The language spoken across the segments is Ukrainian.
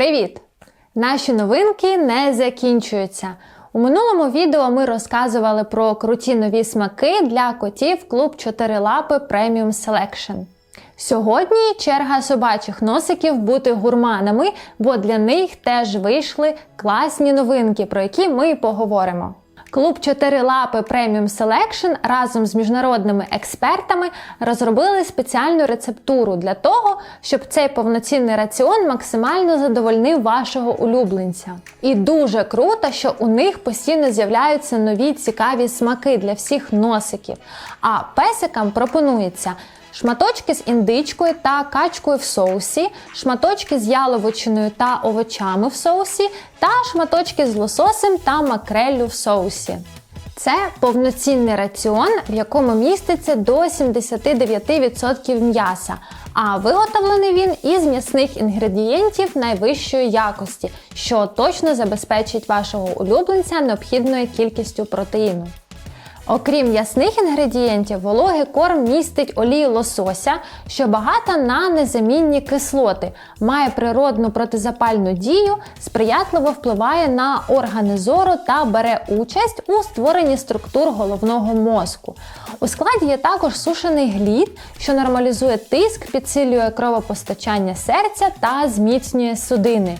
Привіт! Наші новинки не закінчуються. У минулому відео ми розказували про круті нові смаки для котів клуб 4 лапи Premium Selection. Сьогодні черга собачих носиків бути гурманами, бо для них теж вийшли класні новинки, про які ми поговоримо. Клуб 4 лапи Premium Selection разом з міжнародними експертами розробили спеціальну рецептуру для того, щоб цей повноцінний раціон максимально задовольнив вашого улюбленця. І дуже круто, що у них постійно з'являються нові цікаві смаки для всіх носиків. А песикам пропонується. Шматочки з індичкою та качкою в соусі, шматочки з яловичиною та овочами в соусі, та шматочки з лососем та макреллю в соусі. Це повноцінний раціон, в якому міститься до 79% м'яса, а виготовлений він із м'ясних інгредієнтів найвищої якості, що точно забезпечить вашого улюбленця необхідною кількістю протеїну. Окрім ясних інгредієнтів, вологий корм містить олію лосося, що багата на незамінні кислоти, має природну протизапальну дію, сприятливо впливає на органи зору та бере участь у створенні структур головного мозку. У складі є також сушений глід, що нормалізує тиск, підсилює кровопостачання серця та зміцнює судини.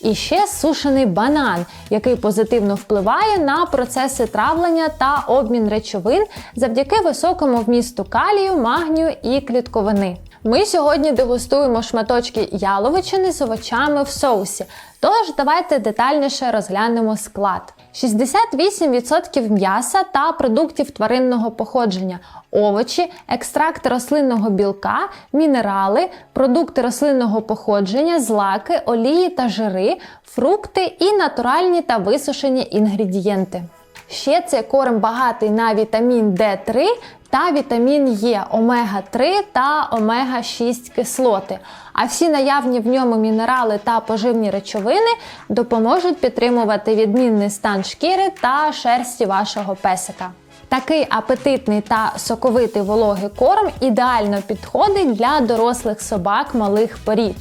І ще сушений банан, який позитивно впливає на процеси травлення та обмін речовин завдяки високому вмісту калію, магнію і клітковини. Ми сьогодні дегустуємо шматочки яловичини з овочами в соусі. Тож давайте детальніше розглянемо склад. 68% м'яса та продуктів тваринного походження, овочі, екстракт рослинного білка, мінерали, продукти рослинного походження, злаки, олії та жири, фрукти і натуральні та висушені інгредієнти. Ще цей корм багатий на вітамін D3 та вітамін Е, омега-3 та омега-6 кислоти. А всі наявні в ньому мінерали та поживні речовини допоможуть підтримувати відмінний стан шкіри та шерсті вашого песика. Такий апетитний та соковитий вологий корм ідеально підходить для дорослих собак малих порід.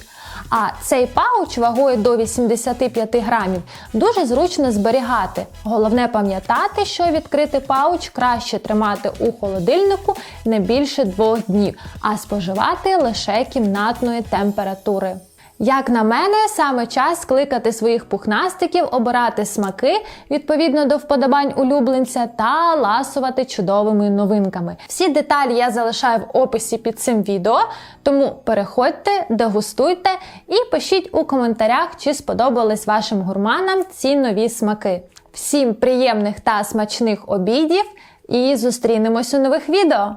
А цей пауч вагою до 85 грамів дуже зручно зберігати. Головне пам'ятати, що відкритий пауч краще тримати у холодильнику не більше двох днів, а споживати лише кімнатної температури. Як на мене, саме час кликати своїх пухнастиків, обирати смаки відповідно до вподобань улюбленця та ласувати чудовими новинками. Всі деталі я залишаю в описі під цим відео, тому переходьте, дегустуйте і пишіть у коментарях, чи сподобались вашим гурманам ці нові смаки. Всім приємних та смачних обідів і зустрінемось у нових відео!